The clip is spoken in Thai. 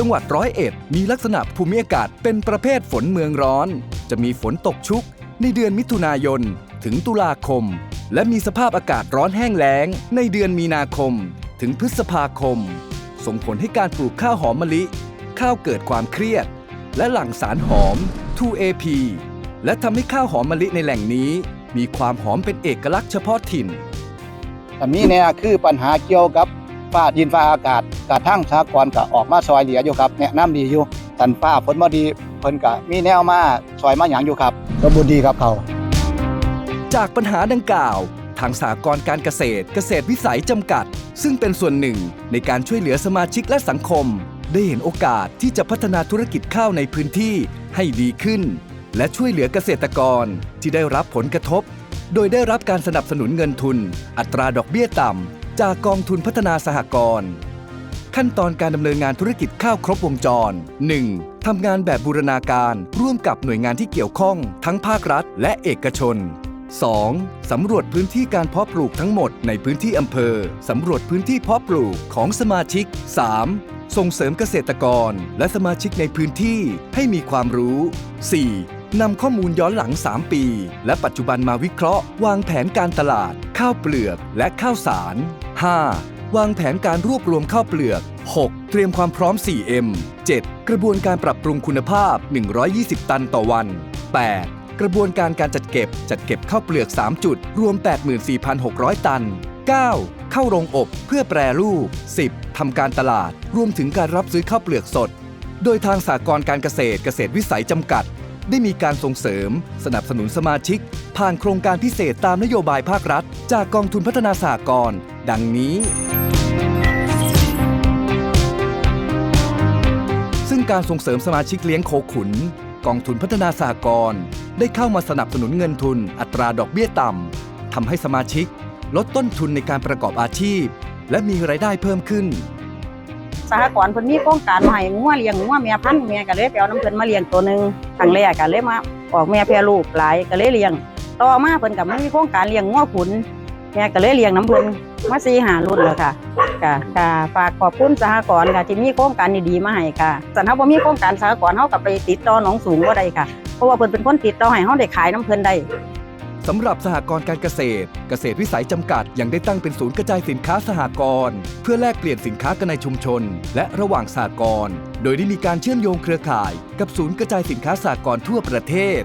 จังหวัดร้อยเอ็ดมีลักษณะภูมิอากาศเป็นประเภทฝนเมืองร้อน จะมีฝนตกชุก ในเดือนมิถุนายน ถึงตุลาคม และมีสภาพอากาศร้อนแห้งแล้ง ในเดือนมีนาคม ถึงพฤษภาคม ส่งผลให้การปลูกข้าวหอมมะลิ ข้าวเกิดความเครียด และหลั่งสารหอม 2AP และทำให้ข้าวหอมมะลิในแหล่งนี้ มีความหอมเป็นเอกลักษณ์เฉพาะถิ่น อันนี้เนี่ยคือปัญหาเกี่ยวกับ ฟ้าดินฟ้าอากาศกระทั่งสากรณ์ก็ออกมาซอยเหลืออยู่ครับแนะนำดีอยู่สันฟ้าฝนบ่ดีเพิ่นก็มีแนวมาซอยมาหยังอยู่ครับสมบูรณ์ดีครับเขา จากปัญหาดังกล่าว ทางสากรณ์การเกษตรเกษตรวิสัยจำกัด ซึ่งเป็นส่วนหนึ่งในการช่วยเหลือสมาชิกและสังคม ได้เห็นโอกาสที่จะพัฒนาธุรกิจข้าวในพื้นที่ให้ดีขึ้น และช่วยเหลือเกษตรกรที่ได้รับผลกระทบ โดยได้รับการสนับสนุนเงินทุน อัตราดอกเบี้ยต่ำ จากกองทุนพัฒนาสหกรณ์ ขั้นตอนการดำเนินงานธุรกิจข้าวครบวงจร 1. ทำงานแบบบูรณาการร่วมกับหน่วยงานที่เกี่ยวข้อง ทั้งภาครัฐ และเอกชน 2. สำรวจพื้นที่การเพาะปลูกทั้งหมดในพื้นที่อำเภอ สำรวจพื้นที่เพาะปลูกของสมาชิก 3. ส่งเสริมเกษตรกรและสมาชิกในพื้นที่ให้มีความรู้ 4. นำข้อมูลย้อนหลัง 3 ปี และปัจจุบันมาวิเคราะห์ วางแผนการตลาด ข้าวเปลือก และข้าวสาร 5. วางแผนการรวบรวมข้าวเปลือก 6. เตรียมความพร้อม 4M 7. กระบวนการปรับปรุงคุณภาพ 120 ตันต่อวัน 8. กระบวนการการจัดเก็บ จัดเก็บข้าวเปลือก 3 จุด รวม 84,600 ตัน 9. เข้าโรงอบเพื่อแปรรูป 10. ทำการตลาด รวมถึงการรับซื้อข้าวเปลือกสด โดยทางสากรการเกษตรเกษตรวิสัยจำกัด ได้มีการส่งเสริม สนับสนุนสมาชิก ผ่านโครงการพิเศษตามนโยบายภาครัฐ จากกองทุนพัฒนาสหกรณ์ดังนี้ ซึ่งการส่งเสริมสมาชิกเลี้ยงโคขุน กองทุนพัฒนาสหกรณ์ได้เข้ามาสนับสนุนเงินทุนอัตราดอกเบี้ยต่ำทำให้สมาชิก ลดต้นทุนในการประกอบอาชีพ และมีรายได้เพิ่มขึ้น สหกรณ์เพิ่นมีโครงการมาให้งัวเลี้ยงงัวแม่พันธุ์แม่ก็เลยไปเอาน้ำเพิ่นมาเลี้ยงตัวหนึงครั้งแรกก็เลยมาออกแม่แพร่ลูกหลายก็เลยเลี้ยง ต่อมาเพิ่นก็ไม่มีโครงการเลี้ยงงัวขุนแม่ก็เลยเลี้ยงน้ำเพิ่นมาสี่หารุ่นแล้วค่ะค่ะค่ะฝากขอบคุณสหกรณ์ค่ะที่มีโครงการดีๆมาให้ค่ะสันเฮาบ่มีโครงการสหกรณ์เฮาก็ไปติดต่อหนองสูงบ่ได้ค่ะเพราะว่าเพิ่นเป็นคนติดต่อให้เฮาได้ขายน้ำเพิ่นได้ สำหรับสหกรณ์การเกษตร เกษตรวิสัยจำกัดยังได้ตั้งเป็นศูนย์กระจายสินค้าสหกรณ์เพื่อแลกเปลี่ยนสินค้ากันในชุมชน และระหว่างสหกรณ์โดยได้มีการเชื่อมโยงเครือข่าย กับศูนย์กระจายสินค้าสหกรณ์ทั่วประเทศ